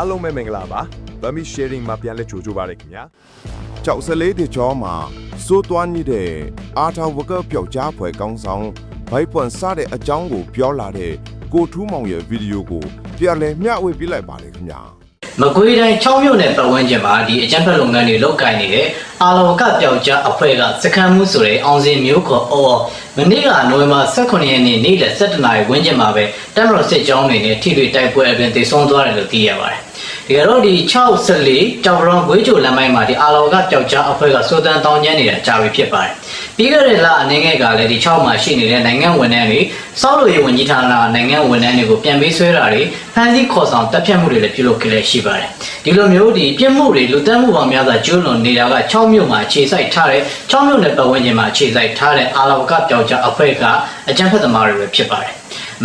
အားလုံးပဲမင်္ဂလာပါဗမီ sharing မှာပြန်လဲကြိုကြပါရခင်ဗျာကြောက်စလေးတဲ့ကြောမှာစိုးသွမ်းနေတဲ့အာထာဝကပျောက်ကြားဖွဲကောင်းဆောင်ဘိုက်ပွန်စတဲ့အကြောင်းကိုပြောလာတဲ့ကိုထူးမောင်ရဲ့ဗီဒီယိုကိုပြန်လည်မျှဝေပြလိုက်ပါတယ်ခင်ဗျာမကွေးတိုင်း6မြို့နယ်ပတ်ဝန်းကျင်မှာဒီအကြမ်းဖက်လုပ်ငန်းတွေလုပ်ကိုင်နေတဲ့ အာလောကပျောက်ကြားအဖွဲ့ကစကန်မှုဆိုတဲ့အောင်စင်မျိုးခေါ်အော်မနေ့ကနိုဝင်ဘာ18ရက်နေ့နေ့လယ်7:00နာရီဝန်းကျင်မှာပဲတမ်မတော်စစ်ကြောင်းတွေနဲ့ထိတွေ့တိုက်ပွဲအတွင်းတည်ဆုံသွားတယ်လို့သိရပါတယ်ဒီကတော့ဒီ614ကြောက်ရောင်ဂွေးချိုလမ်းပိုင်းမှာဒီအာလောကပျောက်ကြားအဖွဲ့ကစိုးတန်းတောင်းကျမ်းနေတာကြားပြီဖြစ်ပါတယ်ပြီးခဲ့တဲ့လအနေငယ်ကလည်းဒီ6မှာရှိနေတဲ့နိုင်ငံဝန်ထမ်းတွေစောက်လို့ရေးဝန်ကြီးဌာနနိုင်ငံဝန်ထမ်းတွေကိုပြန်ပေးဆွဲတာတွေဖမ်းဆီးခေါ်ဆောင်တပ်ဖြတ်မှုတွေလည်းပြုလုပ်ခဲ့လည်းရှိပါတယ်ဒီလိုမျိုးဒီပြစ်မှုတွေလူတက်မှုပေါင်းများစွာကျူးလွန်နေတာက6မြို့မှာအခြေစိုက်ထားတဲ့6မြို့နယ်ပတ်ဝန်းကျင်မှာအခြေစိုက်ထားတဲ့အာလောကပျောက်ကြားအဖွဲ့ကအကြမ်းဖက်သမားတွေပဲဖြစ်ပါတယ်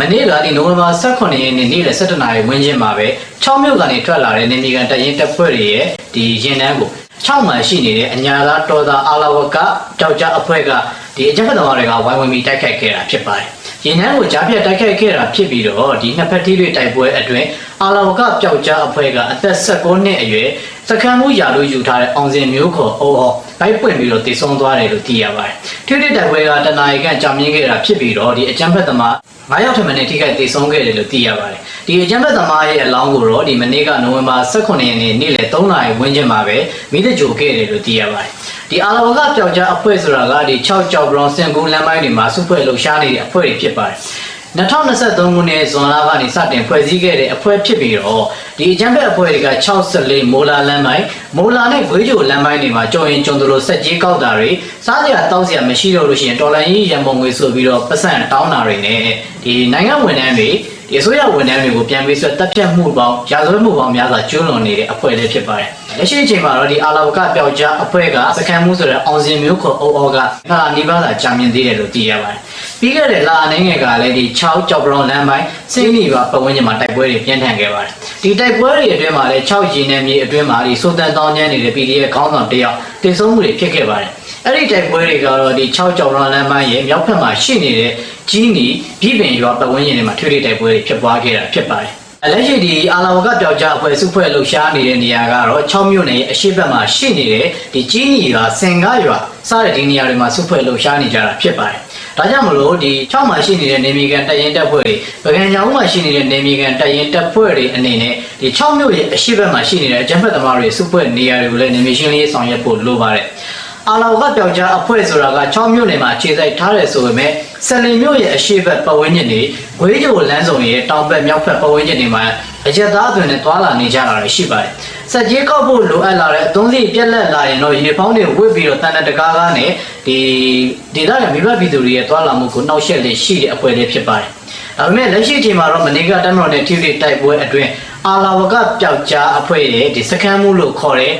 မနေ့ကဒီနိုဝင်ဘာ18ရက်နေ့နေ့လယ်17နာရီဝန်းကျင်မှာပဲ6မြို့ကနေထွက်လာတဲ့နေမီကန်တရင်တပ်ဖွဲ့တွေရဲ့ဒီရင်တန်းကို6မှာရှိနေတဲ့အညာသားတော်သားအာလဝကကြောက်ကြအဖွဲ့ကဒီအကြမ်းဖက်သမားတွေကဝိုင်းဝန်းပြီးတိုက်ခိုက်ခဲ့တာဖြစ်ပါတယ်။ရင်နှန်းကိုကြားပြတ်တိုက်ခိုက်ခဲ့တာဖြစ်ပြီးတော့ဒီနှစ်ဖက်ထိတွေတိုက်ပွဲအတွင်းအာလဝကပျောက်ကြားအဖွဲ့ကအသက်16နှစ်အရွယ် စခန်းမှုရာလို့ယူထားတဲ့အောင်စင်မျိုးခေါ်အိုးဟောဘိုက်ပွင့်ပြီးတော့တည်ဆုံသွားတယ်လို့သိရပါတယ်။ထိတွေတိုက်ပွဲကတနအီကန်ကြာမြင့်ခဲ့တာဖြစ်ပြီးတော့ဒီအကြမ်းဖက်သမား9ရောက်ထက်မနည်းထိခိုက်ဒေဆုံးခဲ့တယ်လို့သိရပါတယ်။ဒီအကြမ်းဖက်သမားရဲ့အလောင်းကိုတော့ဒီမနေ့ကနိုဝင်ဘာ18ရက်နေ့နေ့လယ်3နာရီဝန်းကျင်မှာပဲမိသကြိုခဲ့တယ်လို့သိရပါတယ်။ဒီအာလဝကပျောက်ကြားအဖွဲ့ဆိုတာကဒီ6ကြောက်ဘရောင်စင်ကူလမ်းပိုင်းတွေမှာစုဖွဲ့လှုပ်ရှားနေတဲ့အဖွဲ့တွေဖြစ်ပါတယ်။ 2023ခုနှစ်ဇွန်လကနေစတင်ဖွဲ့စည်းခဲ့တဲ့အဖွဲ့ဖြစ်ပြီးတော့ဒီအကြမ်းဖက်အဖွဲ့တွေက64မိုလာလမ်းပိုင်းမိုလာနဲ့ဂွေးဂျိုလမ်းပိုင်းတွေမှာကြော်ရင်ကျုံတို့လိုစက်ကြီးကောက်တာတွေစားစရာတောက်စရာမရှိတော့လို့ရှိရင်တော်လိုင်းကြီးရံပုံငွေဆိုပြီးတော့ပတ်စံတောင်းတာတွေနဲ့ဒီနိုင်ငံဝန်ထမ်းတွေဒီအစိုးရဝန်ထမ်းတွေကိုပြန်ပြီးဆွတ်တပ်ဖြတ်မှုပေါင်းရာဇဝတ်မှုပေါင်းများစွာကျူးလွန်နေတဲ့အဖွဲ့လေးဖြစ်ပါတယ်။ လက်ရှိအချိန်မှာတော့ဒီအာလာဝကပျောက်ကြားအဖွဲ့ကစကန်မှုဆိုတဲ့အောင်စင်မျိုးခေါ်အိုအောကဟာနီးပါးသာကြာမြင့်သေးတယ်လို့သိရပါတယ်။ပြီးခဲ့တဲ့လအနေငယ်ကလည်းဒီ6ကြောက်ပရောင်လမ်းပိုင်းစိမ့်နီပါပတ်ဝန်းကျင်မှာတိုက်ပွဲတွေပြင်းထန်ခဲ့ပါတယ်။ဒီတိုက်ပွဲတွေအတွင်းမှာလည်း6ရင်းနယ်မြေအတွင်းမှာဒီစိုးတန်တောင်းကျမ်းနေတဲ့ PDF ခေါင်းဆောင်တယောက်တည်ဆုံမှုတွေဖြစ်ခဲ့ပါတယ်။အဲ့ဒီတိုက်ပွဲတွေကတော့ဒီ6ကြောက်ပရောင်လမ်းပိုင်းရဲ့မြောက်ဘက်မှာရှိနေတဲ့ကြီးနီပြည်ပင်ရွာပတ်ဝန်းကျင်တွေမှာထွေထွေတိုက်ပွဲတွေဖြစ်ပွားခဲ့တာဖြစ်ပါတယ်။ လက်ရှိဒီအာလာဝကပျောက်ကြားအဖွဲ့စုဖွဲ့လှုပ်ရှားနေတဲ့နေရာကတော့6မြို့နယ်ရဲ့အရှိတ်ဘက်မှာရှိနေတဲ့ဒီကြီးနီရွာစင်ကားရွာစတဲ့ဒီနေရာတွေမှာစုဖွဲ့လှုပ်ရှားနေကြတာဖြစ်ပါတယ်။ဒါကြောင့်မလို့ဒီ6မှာရှိနေတဲ့နေမီကန်တပ်ရင်တပ်ဖွဲ့တွေပကံကြောင်မှာရှိနေတဲ့နေမီကန်တပ်ရင်တပ်ဖွဲ့တွေအနေနဲ့ဒီ6မြို့ရဲ့အရှိတ်ဘက်မှာရှိနေတဲ့အကြမ်းဖက်သမားတွေစုဖွဲ့နေရာတွေကိုလည်းနေမီရှင်းလေးဆောင်ရွက်ဖို့လိုပါတယ်။ အာလာဝကပျောက်ကြားအဖွဲ့ဆိုတာက6မြို့နယ်မှာခြေစိုက်ထားတယ်ဆိုပေမဲ့ဆယ်လင်မြို့ရဲ့အရှိတ်ဘက်ပတ်ဝန်းကျင်တွေဂွေးကြိုလမ်းစုံရဲ့တောင်ဘက်မြောက်ဘက်ပတ်ဝန်းကျင်တွေမှာအကြက်သားအသွင်နဲ့သွာလာနေကြတာရှိပါတယ်။စက်ကြီးကောက်ဖို့လိုအပ်လာတဲ့အသုံးစရိတ်ပြက်လက်လာရင်တော့ရေဖောင်းတွေဝစ်ပြီးတော့တန်တတကားကားနဲ့ဒီဒေသရဲ့မိဘပြည်သူတွေရဲ့သွာလာမှုကိုနှောက်ယှက်လေးရှိတဲ့အဖွဲ့လေးဖြစ်ပါတယ်။ဒါပေမဲ့လက်ရှိအချိန်မှာတော့မနေကတမ်းတော်နဲ့ထိထိတိုက်ပွဲအတွင်းအာလာဝကပျောက်ကြားအဖွဲ့ရဲ့ဒီစကမ်းမှုလို့ခေါ်တဲ့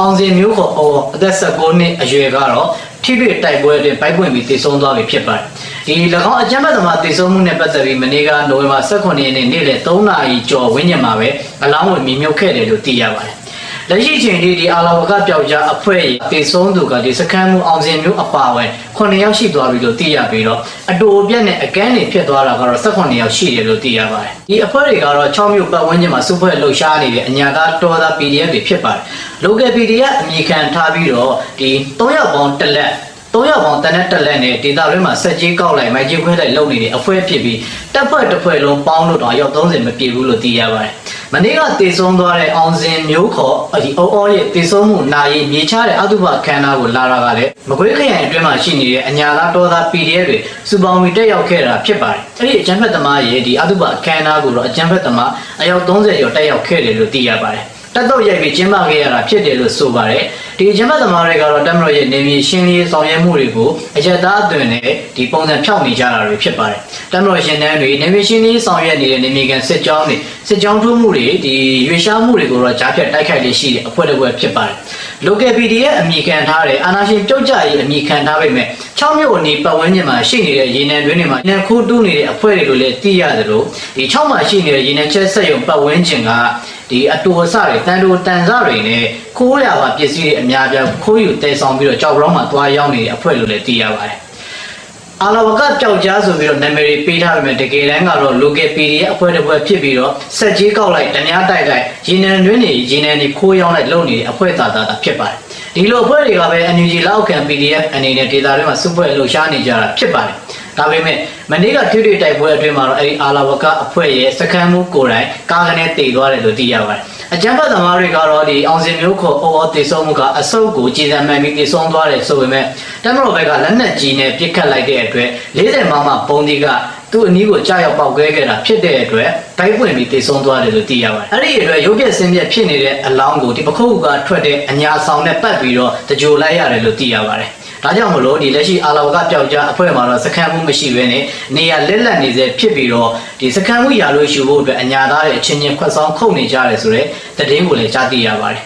အောင်စင်မျိုးခေါ်အော်အသက်16နှစ်အရွယ်ကတော့ထိတွေ့တိုက်ပွဲအတွင်းပိုက်ပွင့်ပြီးတည်ဆုံသွားပြီဖြစ်ပါတယ်။ဒီ၎င်းအကြမ်းဖက်သမားတည်ဆုံမှုနဲ့ပတ်သက်ပြီးမနေ့ကနိုဝင်ဘာ18ရက်နေ့နေ့လယ်3နာရီကျော်ဝန်းကျင်မှာပဲအလောင်းဝင်မြုပ်ခဲ့တယ်လို့သိရပါတယ်။ လက်ရှိချိန်ထိဒီအာလာဝကပျောက်ကြားအဖွဲ့ရဲ့တည်ဆုံသူကဒီစခန်းမှုအောင်စင်မျိုးအပါအဝင်9ယောက်ရှိသွားပြီလို့သိရပြီးတော့အတူအပြက်နဲ့အကန်းတွေဖြစ်သွားတာကတော့18ယောက်ရှိတယ်လို့သိရပါတယ်။ဒီအဖွဲ့တွေကတော့6မြို့ပတ်ဝန်းကျင်မှာစုဖွဲ့လှုပ်ရှားနေတဲ့အညာသားတော်သား PDF တွေဖြစ်ပါတယ်။ local PDF အမည်ခံထားပြီးတော့ဒီ3ယောက်ပေါင်းတစ်လက် ၃ရောက်ပေါင်းတနက်တက်လက်နဲ့ဒေတာတွင်းမှာဆက်ကြီးကောက်လိုက်မိုက်ကြီးခွဲလိုက်လုပ်နေတဲ့အဖွဲဖြစ်ပြီးတပ်ဖွဲ့တစ်ဖွဲ့လုံးပေါင်းလို့တော့ရောက်30မပြည့်ဘူးလို့သိရပါတယ်။မနေ့ကတည်ဆုံသွားတဲ့အောင်စင်မျိုးခေါ်ဒီအောအောရဲ့တည်ဆုံမှုနာရီမြေချတဲ့အတုပခန္ဓာကိုလာတာကလည်းမကွေးခရိုင်အတွင်းမှာရှိနေတဲ့အညာသားတော်သား PDF တွေစူပေါင်းပြီးတက်ရောက်ခဲ့တာဖြစ်ပါတယ်။အဲ့ဒီအကြမ်းဖက်သမားရဲ့ဒီအတုပခန္ဓာကိုတော့အကြမ်းဖက်သမားအယောက်30ကျော်တက်ရောက်ခဲ့တယ်လို့သိရပါတယ်။ တက်တော့ရိုက်ပြီးကျင်းပခဲ့ရတာဖြစ်တယ်လို့ဆိုပါတယ်ဒီကျင်းပသမားတွေကတော့တက်မတော်ရဲ့နေမြေရှင်းလင်းဆောင်ရွက်မှုတွေကိုအကြက်သားအသွင်နဲ့ဒီပုံစံဖြောက်နေကြတာတွေဖြစ်ပါတယ်တက်မတော်ရှင်တန်းတွေနေမြေရှင်းလင်းဆောင်ရွက်နေတဲ့နေမြေကန်စစ်ကြောင်းတွေစစ်ကြောင်းထိုးမှုတွေဒီရွေရှားမှုတွေကိုတော့ကြားဖြတ်တိုက်ခိုက်လေးရှိတဲ့အဖွဲ့တစ်ဖွဲ့ဖြစ်ပါတယ် local PD ရဲ့အမိခံထားတဲ့အာနာရှင်ပြုတ်ကြရေးအမိခံထားပေမဲ့ 6မြို့အနီးပတ်ဝန်းကျင်မှာရှိနေတဲ့ရေနံတွင်းတွေမှာရေနံခိုးတူးနေတဲ့အဖွဲ့တွေလိုလည်းသိရတယ်လို့ဒီ6မှာရှိနေတဲ့ရေနံချက်ဆက်ရုံပတ်ဝန်းကျင်ကဒီအတူအစတွေတန်တူတန်စတွေနဲ့ခိုးရပါပစ္စည်းတွေအများပြားခိုးယူတည်ဆောင်ပြီးတော့ကြောက်ရောင်းမှာသွားရောက်နေတဲ့အဖွဲ့လိုလည်းသိရပါတယ် အာလဝကပျောက်ကြားဆိုပြီးတော့နာမည်တွေပေးထားပေမဲ့တကယ်တမ်းကတော့ local PDF အဖွဲ့တစ်ဖွဲ့ဖြစ်ပြီးတော့စက်ကြီးကောက်လိုက်တ냐တိုက်လိုက်ရင်းနှံတွင်းနေရင်းနှံနေခိုးရောင်းလိုက်လုပ်နေတဲ့အဖွဲ့သားသားဖြစ်ပါတယ်ဒီလိုအဖွဲ့တွေကပဲ NUG လောက်ခံ PDF အနေနဲ့ဒေတာတွေမှာစုဖွဲ့လှုပ်ရှားနေကြတာဖြစ်ပါတယ် ဒါပေမဲ့မနေ့ကထွေထွေတိုက်ပွဲအတွင်းမှာတော့အဲဒီအာလာဝကအဖွဲ့ရဲ့စခန်းမှုကိုယ်တိုင်ကားကနေတည်သွားတယ်လို့သိရပါတယ်အကြမ်းဖက်သမားတွေကတော့ဒီအောင်စင်မျိုးခေါ်အော်အော်တည်ဆုံးမှုကအဆုတ်ကိုကြည်စံမှန်ပြီးတည်ဆုံးသွားတယ်ဆိုပေမဲ့တမတော်ဘက်ကလက်နက်ကြီးနဲ့ပစ်ခတ်လိုက်တဲ့အတွက်40မမပုံဒီကသူ့အနီးကိုကြားရောက်ပေါက်ကွဲခဲ့တာဖြစ်တဲ့အတွက်ဘိုက်ပွင့်ပြီးတည်ဆုံးသွားတယ်လို့သိရပါတယ်အဲ့ဒီအတွက်ရုပ်ပြက်ဆင်းပြက်ဖြစ်နေတဲ့အလောင်းကိုဒီပခုတ်ကထွက်တဲ့အညာဆောင်နဲ့ပတ်ပြီးတော့တကြိုလိုက်ရတယ်လို့သိရပါတယ် ဒါကြောင့်မလို့ဒီလက်ရှိအာလာဝကပျောက်ကြားအဖွဲ့မှာတော့စခန်းမှုမရှိဘဲနဲ့နေရလက်လက်နေစေဖြစ်ပြီးတော့ဒီစခန်းမှုရာလို့ရှုဖို့အတွက်အညာသားတဲ့အချင်းချင်းခွက်ဆောင်ခုတ်နေကြတယ်ဆိုတော့တည်င်းကိုလည်းကြားသိရပါတယ်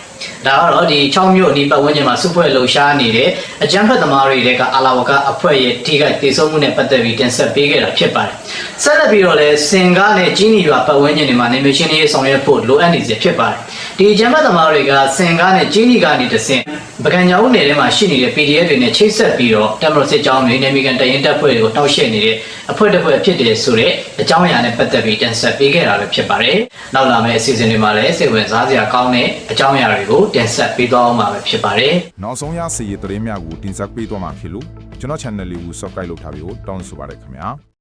ဒါကတော့ဒီ6မြို့အနီးပတ်ဝန်းကျင်မှာစုဖွဲ့လှုပ်ရှားနေတဲ့အကြမ်းဖက်သမားတွေတဲ့ကအာလာဝကအဖွဲ့ရဲ့ထိခိုက်ဒေဆုံးမှုနဲ့ပတ်သက်ပြီးတင်ဆက်ပေးခဲ့တာဖြစ်ပါတယ်။ဆက်လက်ပြီးတော့လည်းစင်ကားနဲ့ကြီးနီရွာပတ်ဝန်းကျင်တွေမှာနေမရှင်ရေးဆောင်ရွက်ဖို့လိုအပ်နေစေဖြစ်ပါတယ်။ဒီအကြမ်းဖက်သမားတွေကစင်ကားနဲ့ကြီးနီကနေတဆင့် ပကံကြောင်းနယ်ထဲမှာရှိနေတဲ့ PDF တွေနဲ့ချိတ်ဆက်ပြီးတော့တမလို့စစ်ကြောင်းတွေနေမီကန်တရင်တပ်ဖွဲ့တွေကိုတောက်ရှက်နေတဲ့အဖွဲ့တစ်ဖွဲ့ဖြစ်တယ်ဆိုတဲ့အကြောင်းအရာနဲ့ပတ်သက်ပြီးတင်ဆက်ပေးခဲ့တာလည်းဖြစ်ပါတယ်။နောက်လာမယ့်အစီအစဉ်တွေမှာလည်းစိတ်ဝင်စားစရာကောင်းတဲ့အကြောင်းအရာတွေကိုတင်ဆက်ပေးသွားအောင်မှာပဲဖြစ်ပါတယ်။နောက်ဆုံးရစီရသတင်းများကိုတင်ဆက်ပေးသွားမှာဖြစ်လို့ကျွန်တော် channel လေးကို subscribe လုပ်ထားပြီးတော့တောင်းဆိုပါရခင်ဗျာ